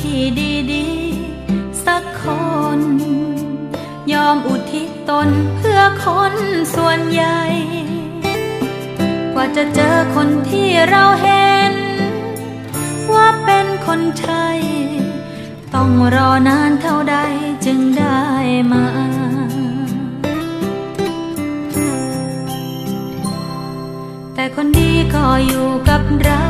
ที่ดีๆ สักคน ยอมอุทิศตนเพื่อคนส่วนใหญ่ กว่าจะเจอคนที่เราเห็น ว่าเป็นคนใช่ต้องรอนานเท่าใดจึงได้มาแต่คนดีก็อยู่กับเรา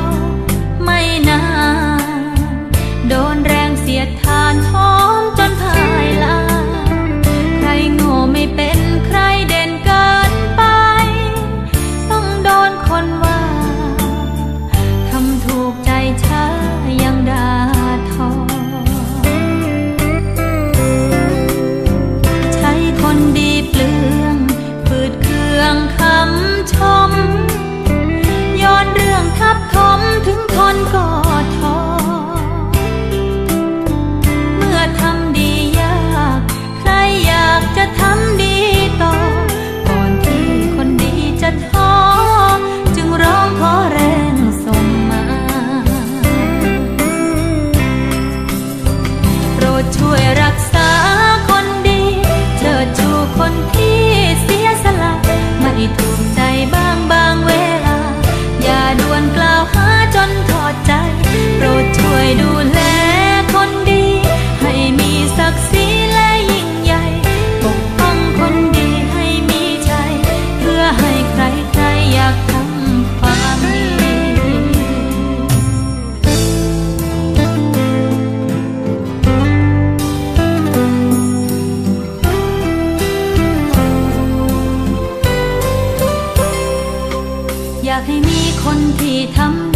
คนที่ทำ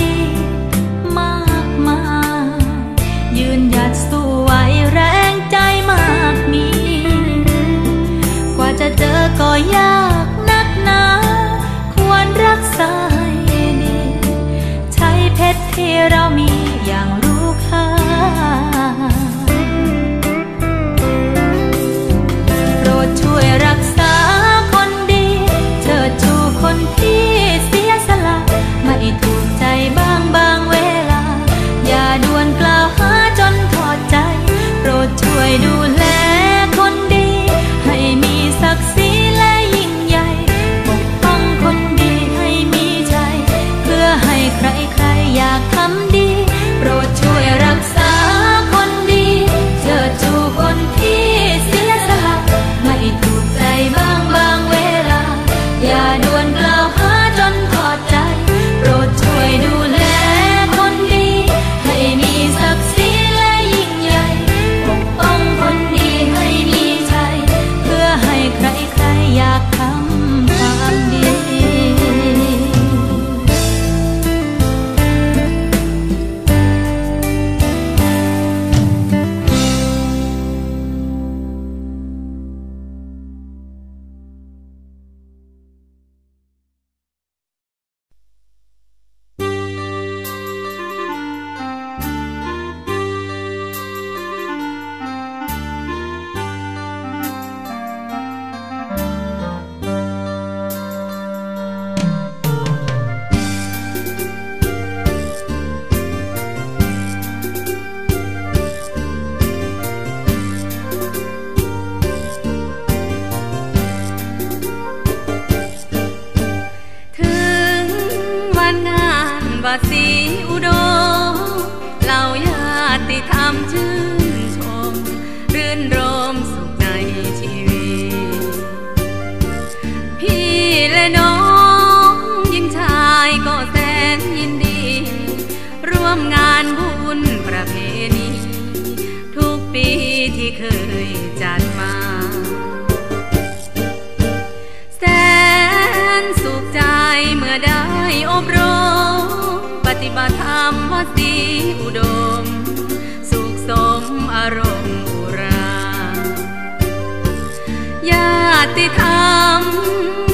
ดศรีอุดมเหล่าญาติธรรมชื่นชม รื่นรมสุขในชีวิต พี่และน้องยิ่งชายก็แสนยินดี ร่วมงานบุญประเพณี ทุกปีที่เคยจัดมาามว่าสีอุดม สุขสมอารมณ์อุราญาติธรรม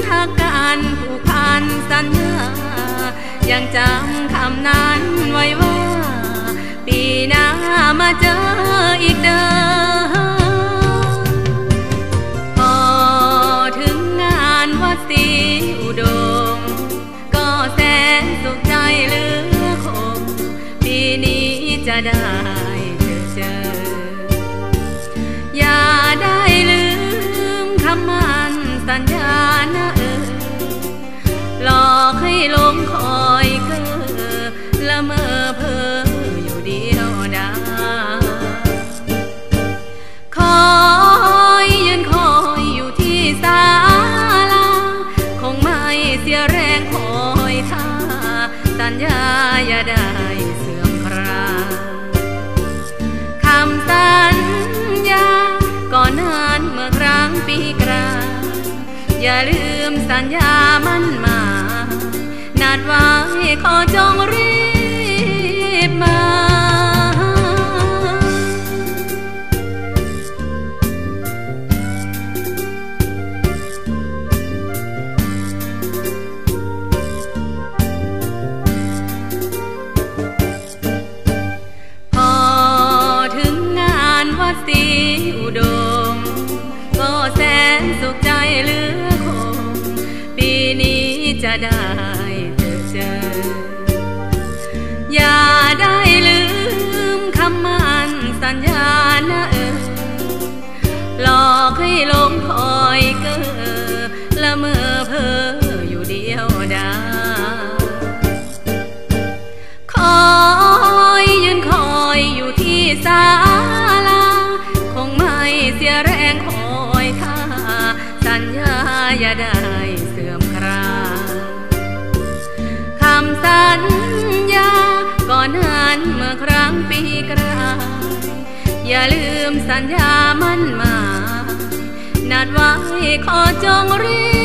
ทักกันผูกพันสัญญายังจำคำนั้นไว้ว่า ปีหน้ามาเจออีก ลงคอยเกอละเมอเพออยู่เดียวดายคอยยืนคอยอยู่ที่ศาลาคงไม่เสียแรงคอยท่าสัญญาอย่าได้เสื่อมคราคำสัญญาก่อนนานเมื่อครั้งปีกลางอย่าลืมสัญญามั่นหมาย ไว้ขอจงรีบมาพอถึงงานวัดตีอุดมก็แสนสุขใจเหลือคงปีนี้จะได้ อย่าได้ลืมคำมั่นสัญญานะเออหลอกให้หลงคอยเกอละเมอ นนั้นเมื่อครั้งปีกลางอย่าลืมสัญญามั่นหมายนัดไว้ขอจงรี